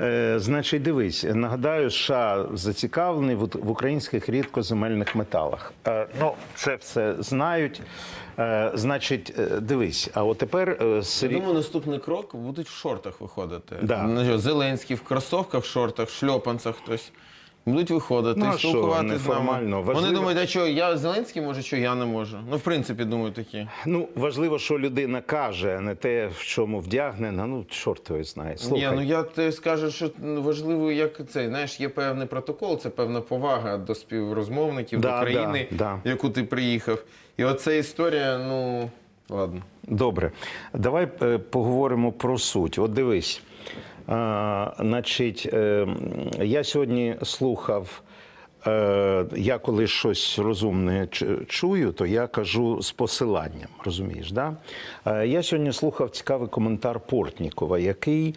Е, значить, дивись, нагадаю, США зацікавлений в, українських рідкоземельних металах. Е, ну, це все знають. Е, значить, дивись, а от тепер Я думаю, наступний крок будуть в шортах виходити. Да. Ну, Зеленський в кросовках, в шортах, в шльопанцях хтось. Будуть виходити, Ну, а що, спілкуватися з нами. неформально, Вони важливо. думають, а що я Зеленський може, що я не можу. Ну, в принципі, думаю, такі. ну, важливо, що людина каже, а не те, в чому вдягнена. Ну, чорт його знає. Слухай. Ні, ну я ти скажу, що важливо, як це, знаєш, є певний протокол, це певна повага до співрозмовників, Да, до країни, да, да. яку ти приїхав. І оця історія, ну ладно. Добре, давай е, поговоримо про суть. От дивись, а, значить, е, я сьогодні слухав. е, Я коли щось розумне чую, то я кажу з посиланням, розумієш? Да? Е, Я сьогодні слухав цікавий коментар Портнікова, який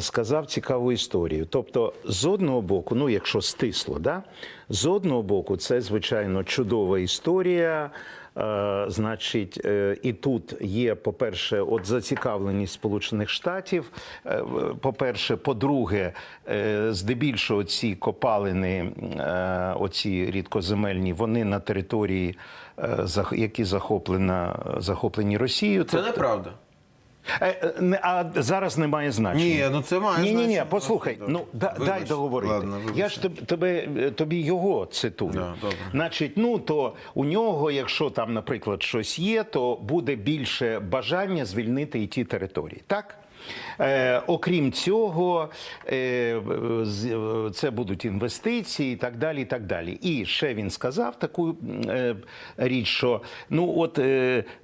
сказав цікаву історію. Тобто, з одного боку, ну якщо стисло, да? з одного боку, це звичайно чудова історія. Е, Значить, е, і тут є, по-перше, от зацікавленість Сполучених Штатів. Е, По-перше, по-друге, здебільшого ці копалини, оці рідкоземельні, вони на території, які захоплені Росією. Це неправда. Е, А зараз немає значення. Ні, ну це має Ні, ні, ні, послухай, ну да, дай договорити. Ладно. Я ж тобі тебе, е, тобі його цитую. Да, добре. Значить, ну то у нього, якщо там, наприклад, щось є, то буде більше бажання звільнити і ті території. Так? Е, окрім цього, е, е, це будуть інвестиції і так далі. І так далі. І ще він сказав таку річ, що ну от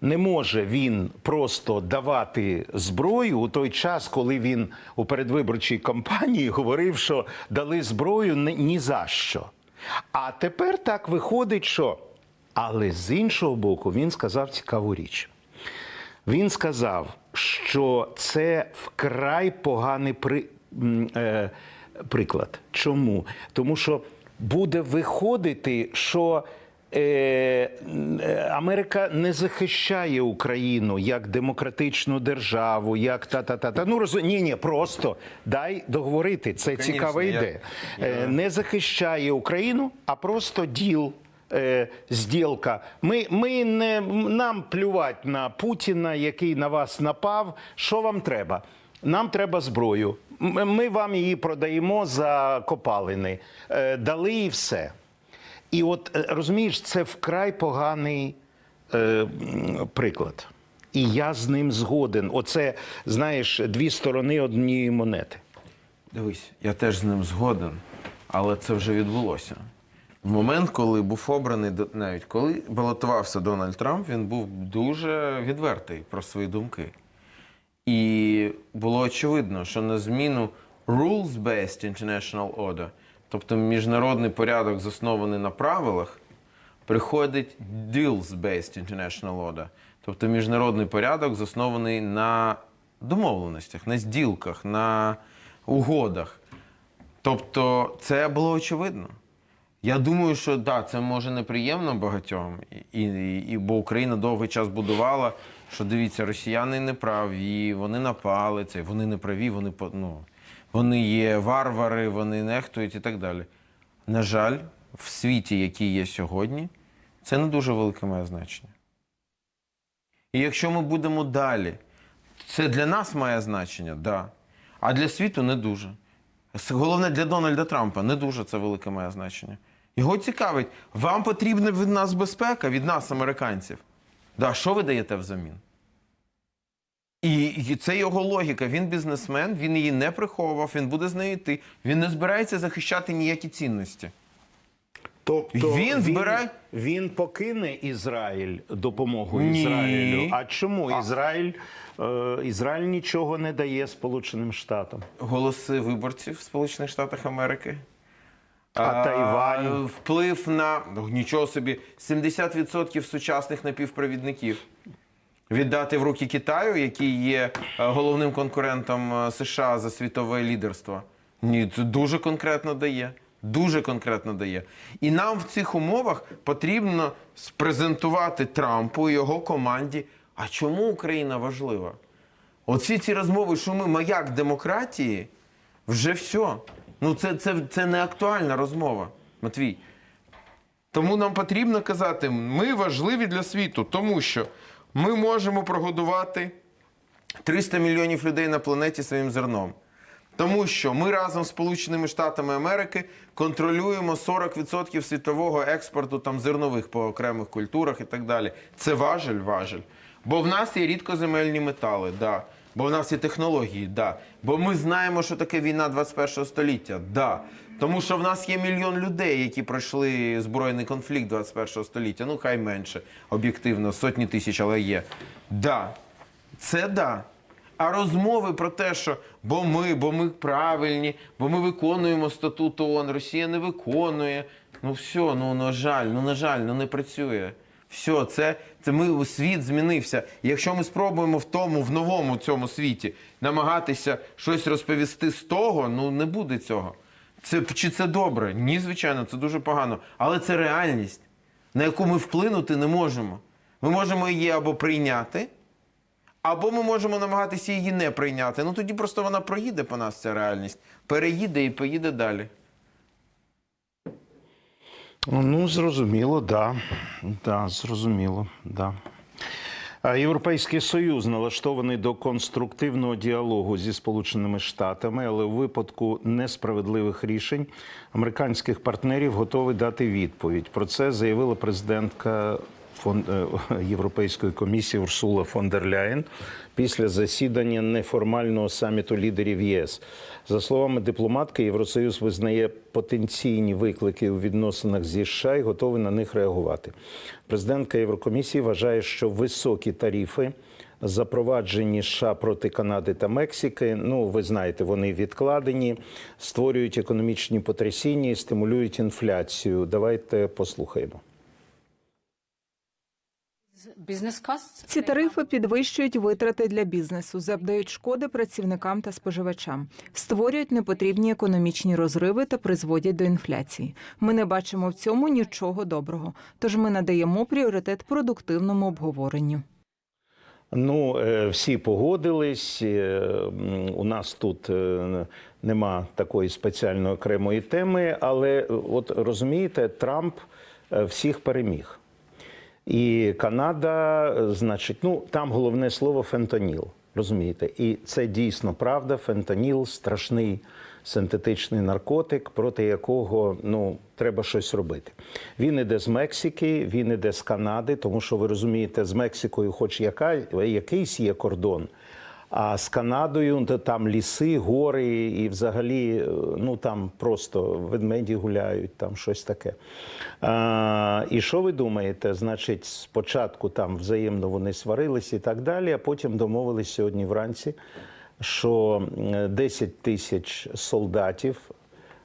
не може він просто давати зброю у той час, коли він у передвиборчій кампанії говорив, що дали зброю ні за що. А тепер так виходить, що. Але з іншого боку, він сказав цікаву річ. Він сказав, що це вкрай поганий при, е, приклад. Чому? Тому що буде виходити, що е, е, Америка не захищає Україну як демократичну державу, як та-та-та-та. Ну розум... ні, ні, просто дай договорити. Це Конечно, цікава я- ідея. я- Е, Не захищає Україну, а просто діл е, зділка. Ми, ми не нам плювати на Путіна, який на вас напав. Що вам треба? Нам треба зброю. Ми вам її продаємо за копалини. Е, Дали і все. І от е, розумієш, це вкрай поганий е, приклад. І я з ним згоден. Оце, знаєш, дві сторони однієї монети. Дивись, я теж з ним згоден, але це вже відбулося. В момент, коли був обраний, навіть коли балотувався Дональд Трамп, він був дуже відвертий про свої думки. І було очевидно, що на зміну rules-based international order, тобто міжнародний порядок, заснований на правилах, приходить deals-based international order, тобто міжнародний порядок, заснований на домовленостях, на зділках, на угодах. Тобто це було очевидно. Я думаю, що да, це може неприємно багатьом, і, і, і бо Україна довгий час будувала, що дивіться, росіяни не праві, вони напали це, вони не праві, вони ну, вони є варвари, вони нехтують і так далі. На жаль, в світі, який є сьогодні, це не дуже велике має значення. І якщо ми будемо далі, це для нас має значення, да. А для світу не дуже. Головне для Дональда Трампа не дуже це велике має значення. Його цікавить, вам потрібна від нас безпека, від нас, американців. Да, що ви даєте взамін? І, це його логіка. Він бізнесмен, він її не приховував, він буде з нею йти. Він не збирається захищати ніякі цінності. Тобто Він збирає- він покине Ізраїль допомогу Ні. Ізраїлю. А чому Ізраїль, е, Ізраїль нічого не дає Сполученим Штатам? Голоси виборців в Сполучених Штатах Америки. А Тайвань? Вплив на ну, нічого собі 70% сучасних напівпровідників. Віддати в руки Китаю, який є е, головним конкурентом е, США за світове лідерство. Ні, це дуже конкретно дає. Дуже конкретно дає. І нам в цих умовах потрібно спрезентувати Трампу і його команді. А чому Україна важлива? Оці ці розмови, що ми маяк демократії, Вже все. Ну це, це, це не актуальна розмова, Матвій. Тому нам потрібно казати, ми важливі для світу, тому що ми можемо прогодувати 300 мільйонів людей на планеті своїм зерном. Тому що ми разом з Сполученими Штатами Америки контролюємо 40% світового експорту там зернових по окремих культурах і так далі. Це важель, важель. Бо в нас є рідкоземельні метали, да. Бо в нас є технології, да. Бо ми знаємо, що таке війна 21 століття, да. Тому що в нас є мільйон людей, які пройшли збройний конфлікт 21 століття. Ну, хай менше, об'єктивно, сотні тисяч, але є. Да. Це да. А розмови про те, що бо ми, бо ми правильні, бо ми виконуємо статут ООН, Росія не виконує. Ну все, ну на жаль, ну на жаль, ну не працює. Все, це, це ми світ змінився. Якщо ми спробуємо в тому, в новому цьому світі намагатися щось розповісти з того, ну не буде цього. Це чи це добре? Ні, звичайно, це дуже погано. Але це реальність, на яку ми вплинути не можемо. Ми можемо її або прийняти. Або ми можемо намагатися її не прийняти. Ну тоді просто вона проїде по нас, ця реальність. Переїде і поїде далі. Ну, зрозуміло, да. Да, зрозуміло, да. Європейський Союз налаштований до конструктивного діалогу зі Сполученими Штатами, але у випадку несправедливих рішень американських партнерів готовий дати відповідь. Про це заявила президентка фон... е, Європейської комісії Урсула фон дер Ляєн після засідання неформального саміту лідерів ЄС. За словами дипломатки, Євросоюз визнає потенційні виклики у відносинах зі США і готовий на них реагувати. Президентка Єврокомісії вважає, що високі тарифи. Запроваджені США проти Канади та Мексики. Ну, ви знаєте, вони відкладені, створюють економічні потрясіння і стимулюють інфляцію. Давайте послухаємо. Ці тарифи підвищують витрати для бізнесу, завдають шкоди працівникам та споживачам, створюють непотрібні економічні розриви та призводять до інфляції. Ми не бачимо в цьому нічого доброго. Тож ми надаємо пріоритет продуктивному обговоренню. Ну, е, всі погодились. е, У нас тут е, нема такої спеціальної окремої теми, але от розумієте, Трамп всіх переміг. І Канада, е, значить, ну там головне слово фентаніл. Розумієте, і це дійсно правда. Фентаніл страшний синтетичний наркотик, проти якого ну треба щось робити. Він іде з Мексики, він іде з Канади, тому що ви розумієте, з Мексикою, хоч яка якийсь є кордон. А з Канадою то там ліси, гори, і взагалі, е, ну там просто ведмеді гуляють, там щось таке. А, і що ви думаєте? Значить, спочатку там взаємно вони сварились і так далі, а потім домовились сьогодні вранці, що е, 10 тисяч солдатів,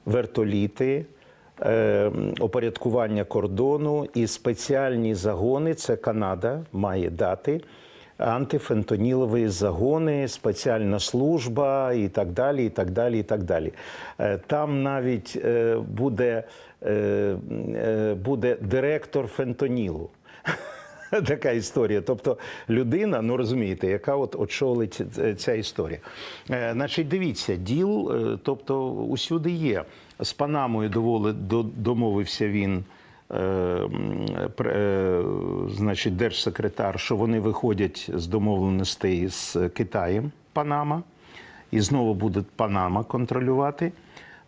вертоліти. е, Опорядкування кордону і спеціальні загони. Це Канада має дати антифентонілові загони, спеціальна служба і так далі. і так далі, і так далі. Е, Там навіть е, буде, е, буде директор фентонілу. Така історія. Тобто людина, ну розумієте, яка от очолить ця історія. Е, значить, дивіться, діл, тобто усюди є. З Панамою доволи, до, домовився він. Е, е, Значить, держсекретар, що вони виходять з домовленостей з Китаєм, Панама, і знову буде Панама контролювати.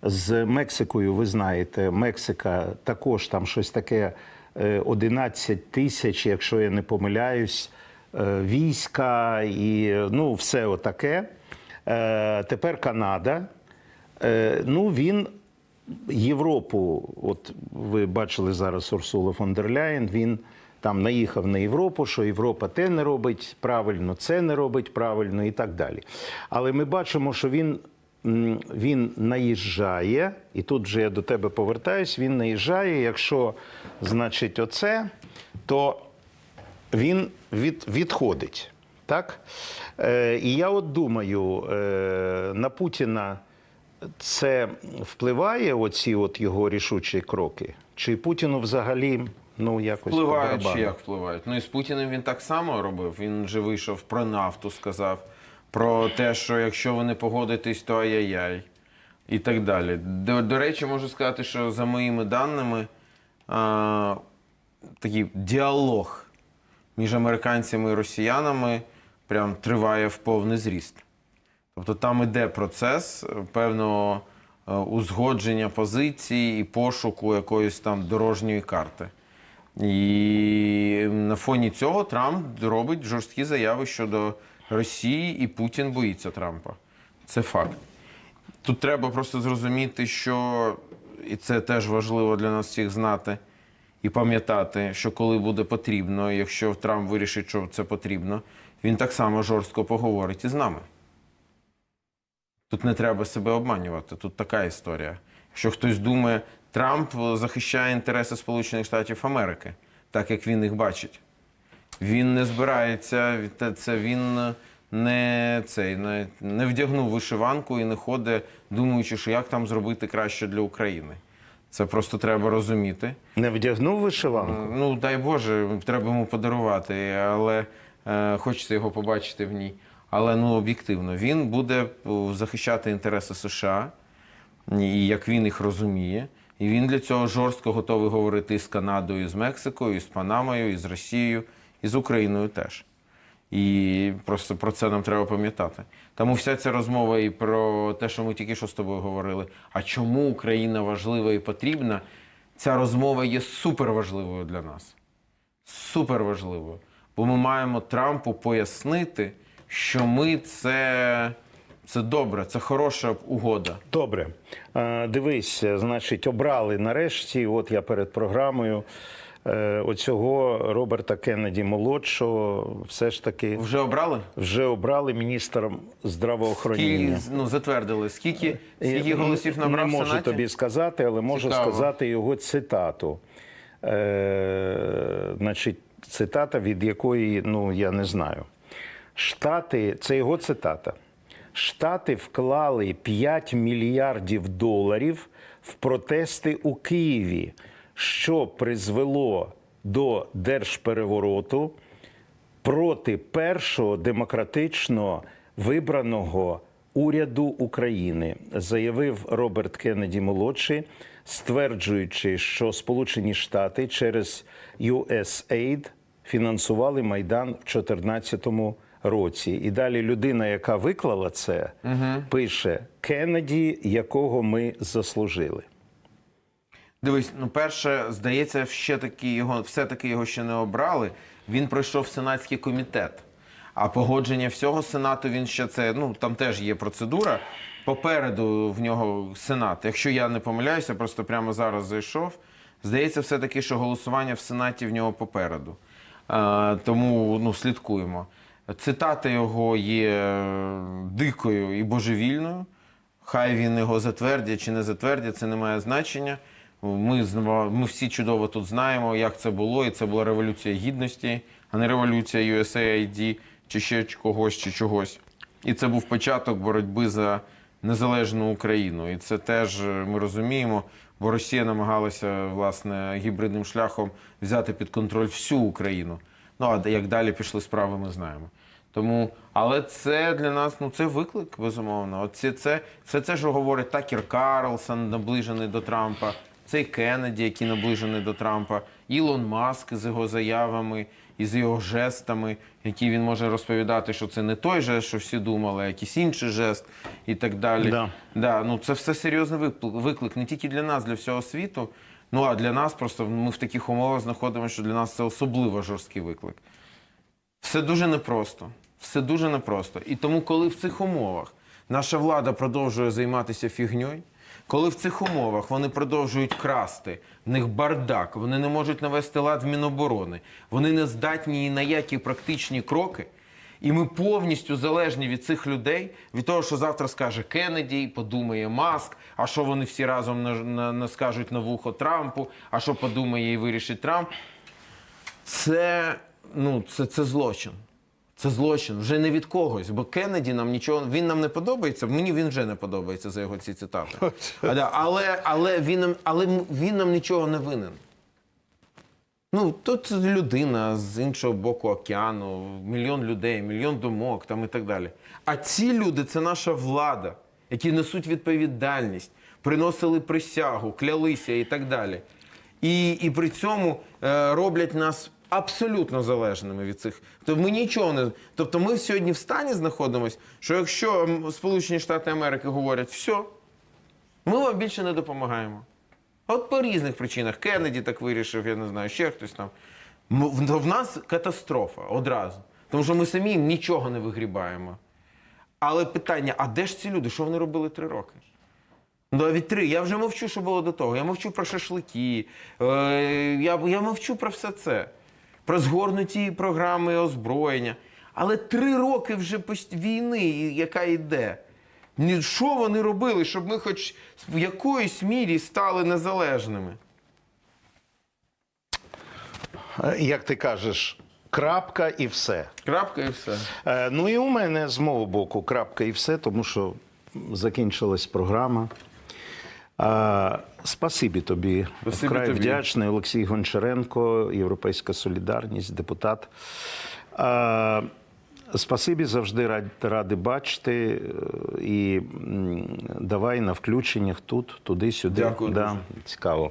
З Мексикою, ви знаєте, Мексика також там щось таке е, 11 тисяч, якщо я не помиляюсь, е, війська і е, ну, все отаке. Е, Тепер Канада. Е, Ну, він Європу, от ви бачили зараз Урсула фон дер Ляєн, він там наїхав на Європу, що Європа те не робить правильно, це не робить правильно і так далі. Але ми бачимо, що він, він наїжджає, і тут вже я до тебе повертаюсь, він наїжджає, якщо, значить, оце, то він від, відходить. Так? Е, і я от думаю, е, на Путіна це впливає, оці от його рішучі кроки? Чи Путіну взагалі ну, якось Впливають чи як впливають? Ну і з Путіним він так само робив. Він же вийшов про нафту, сказав про те, що якщо ви не погодитесь, то ай-яй-яй. і так далі. До, до речі, можу сказати, що за моїми даними, а, такий діалог між американцями і росіянами прям триває в повний зріст. Тобто там іде процес е, певного е, узгодження позицій і пошуку якоїсь там дорожньої карти. І на фоні цього Трамп робить жорсткі заяви щодо Росії, і Путін боїться Трампа. Це факт. Тут треба просто зрозуміти, що і це теж важливо для нас всіх знати і пам'ятати, що коли буде потрібно, якщо Трамп вирішить, що це потрібно, він так само жорстко поговорить із нами. Тут не треба себе обманювати. Тут така історія. Якщо хтось думає, Трамп захищає інтереси Сполучених Штатів Америки, так як він їх бачить. Він не збирається, це він не, цей, не, не вдягнув вишиванку і не ходить, думаючи, що як там зробити краще для України. Це просто треба розуміти. Не вдягнув вишиванку? Ну, дай Боже, треба йому подарувати, але е, хочеться його побачити в ній. Але ну об'єктивно, він буде захищати інтереси США, і як він їх розуміє. І він для цього жорстко готовий говорити і з Канадою, з Мексикою, і з Панамою, і з Росією, і з Україною теж. І просто про це нам треба пам'ятати. Тому вся ця розмова і про те, що ми тільки що з тобою говорили, а чому Україна важлива і потрібна, ця розмова є суперважливою для нас. Суперважливою. Бо ми маємо Трампу пояснити, що ми це, це добре, це хороша угода. Добре. Е, Дивись, значить, обрали нарешті, от я перед програмою, е, оцього Роберта Кеннеді молодшого, все ж таки Вже обрали? вже обрали міністром Скільки, ну, затвердили. Скільки, скільки голосів набрав Не можу Сенаті? тобі сказати, але можу Цікаво. сказати його цитату. Е, значить, цитата, від якої, ну, я не знаю. Штати, це його цитата. Штати вклали 5 мільярдів доларів в протести у Києві, що призвело до держперевороту проти першого демократично вибраного уряду України, заявив Роберт Кеннеді молодший, стверджуючи, що Сполучені Штати через USAID фінансували майдан в 2014 році. І далі людина, яка виклала це, пише Кеннеді, якого ми заслужили. Дивись, ну перше, здається, ще таки його все-таки його ще не обрали. Він пройшов сенатський комітет. А погодження всього сенату він ще це. Ну там теж є процедура. Попереду в нього сенат. Якщо я не помиляюся, просто прямо зараз зайшов. Здається, все-таки, що голосування в сенаті в нього попереду. А, тому ну, слідкуємо. Цитата його є е, дикою і божевільною. Хай він його затвердять чи не затвердять, це не має значення. Ми, ми всі чудово тут знаємо, як це було, і це була революція гідності, а не революція USAID чи ще когось чи чогось. І це був початок боротьби за незалежну Україну. І це теж е, ми розуміємо, бо Росія намагалася власне гібридним шляхом взяти під контроль всю Україну. Ну а як далі пішли справи, ми знаємо. Тому, але це для нас ну це виклик, безумовно. От це, це, це, це що говорить Такер Карлсон, наближений до Трампа, цей Кеннеді, який наближений до Трампа, Ілон Маск з його заявами і з його жестами, які він може розповідати, що це не той жест, що всі думали, а якийсь інший жест і так далі. Да. Да, ну це все серйозний виклик не тільки для нас, для всього світу. Ну а для нас просто ми в таких умовах знаходимося, що для нас це особливо жорсткий виклик. Все дуже непросто. Все дуже непросто. І тому, коли в цих умовах наша влада продовжує займатися фігньою, коли в цих умовах вони продовжують красти, в них бардак, вони не можуть навести лад в Міноборони, вони не здатні ні на які практичні кроки. І ми повністю залежні від цих людей, від того, що завтра скаже Кеннеді, подумає Маск, а що вони всі разом на, на, на скажуть на вухо Трампу, а що подумає і вирішить Трамп. Це, ну, це, це злочин. Це злочин вже не від когось, бо Кеннеді нам нічого він нам не подобається. Мені він вже не подобається за його ці цитати. Але, але, він нам, але він нам нічого не винен. Ну, тут людина з іншого боку океану, мільйон людей, мільйон думок там і так далі. А ці люди це наша влада, які несуть відповідальність, приносили присягу, клялися і так далі. І, і при цьому е, роблять нас абсолютно залежними від цих. Тобто ми нічого не. Тобто ми сьогодні в стані знаходимося, що якщо Сполучені Штати Америки говорять, все, ми вам більше не допомагаємо. От по різних причинах. Кеннеді так вирішив, я не знаю, ще хтось там. В нас катастрофа одразу. Тому що ми самі нічого не вигрібаємо. Але питання: а де ж ці люди? Що вони робили три роки? Ну, навіть три. Я вже мовчу, що було до того. Я мовчу про шашлики, е, я, я мовчу про все це, про згорнуті програми озброєння. Але три роки вже війни, яка йде. Що вони робили, щоб ми хоч в якоїсь мірі стали незалежними? Е, Як ти кажеш, крапка і все. Крапка і все. Е, Ну і у мене з мого боку крапка і все, тому що закінчилась програма. А, спасибі тобі. Спасибі Вкрай тобі. вдячний. Олексій Гончаренко, Європейська Солідарність, депутат. А, спасибі завжди рад, ради бачити. е, І давай на включеннях тут, туди-сюди. Дякую Да, цікаво.